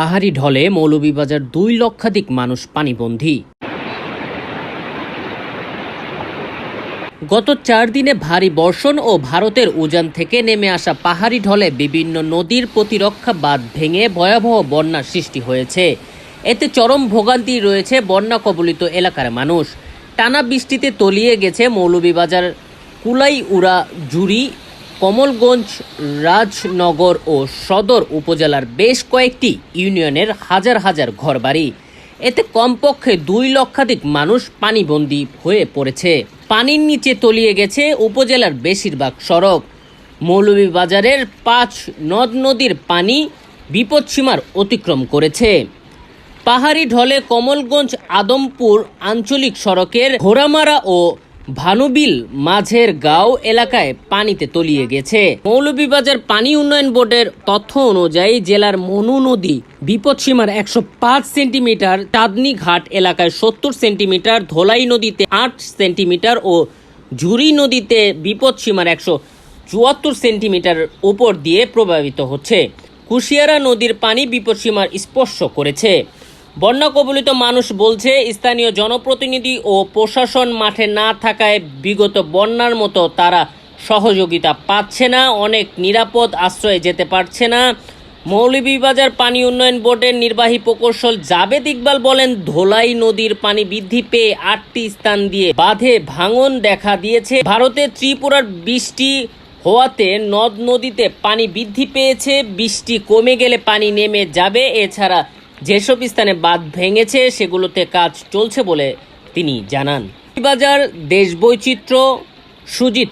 পাহাড়ি ঢলে মৌলভীবাজার দুই লক্ষাধিক মানুষ পানিবন্দী। গত চার দিনে ভারী বর্ষণ ও ভারতের উজান থেকে নেমে আসা পাহাড়ি ঢলে বিভিন্ন নদীর প্রতিরক্ষা বাঁধ ভেঙে ভয়াবহ বন্যার সৃষ্টি হয়েছে। এতে চরম ভোগান্তি রয়েছে বন্যা কবলিত এলাকার মানুষ। টানা বৃষ্টিতে তলিয়ে গেছে মৌলভীবাজার কুলাইউড়া, জুড়ি কমলগঞ্জ, রাজনগর ও সদর উপজেলার বেশ কয়েকটি ইউনিয়নের হাজার হাজার ঘরবাড়ি। এতে কমপক্ষে দুই লক্ষাধিক মানুষ পানিবন্দী হয়ে পড়েছে। পানির নিচে তলিয়ে গেছে উপজেলার বেশিরভাগ সড়ক। মৌলভীবাজারের পাঁচ নদ নদীর পানি বিপদসীমার অতিক্রম করেছে। পাহাড়ি ঢলে কমলগঞ্জ আদমপুর আঞ্চলিক সড়কের ঘোড়ামারা ও ভানুবিল মাঝের গাঁও এলাকায় পানিতে তলিয়ে গেছে। মৌলভীবাজার পানি উন্নয়ন বোর্ডের তথ্য অনুযায়ী জেলার মনু নদী বিপদসীমার একশো পাঁচ সেন্টিমিটার, চাঁদনি ঘাট এলাকায় সত্তর সেন্টিমিটার, ধোলাই নদীতে আট সেন্টিমিটার ও ঝুরি নদীতে বিপদসীমার একশো চুয়াত্তর সেন্টিমিটার উপর দিয়ে প্রবাহিত হচ্ছে। কুশিয়ারা নদীর পানি বিপদসীমার স্পর্শ করেছে। বন্যা কবলিত মানুষ বলছে স্থানীয় জনপ্রতিনিধি ও প্রশাসন মাঠে না থাকায় বিগত বন্যার মতো তারা সহযোগিতা পাচ্ছে না, অনেক নিরাপদ আশ্রয়ে যেতে পারছে না। মৌলভীবাজার পানি উন্নয়ন বোর্ডের নির্বাহী প্রকৌশল জাবেদ ইকবাল বলেন, ধোলাই নদীর পানি বৃদ্ধি পেয়ে আটটি স্থান দিয়ে বাঁধে ভাঙন দেখা দিয়েছে। ভারতের ত্রিপুরার বৃষ্টি হওয়াতে নদ নদীতে পানি বৃদ্ধি পেয়েছে, বৃষ্টি কমে গেলে পানি নেমে যাবে, এছাড়া যেসব স্থানে বাঁধ ভেঙেছে সেগুলোতে কাজ চলছে বলে তিনি জানান। বাজার দেশ বৈচিত্র্য সুজিত।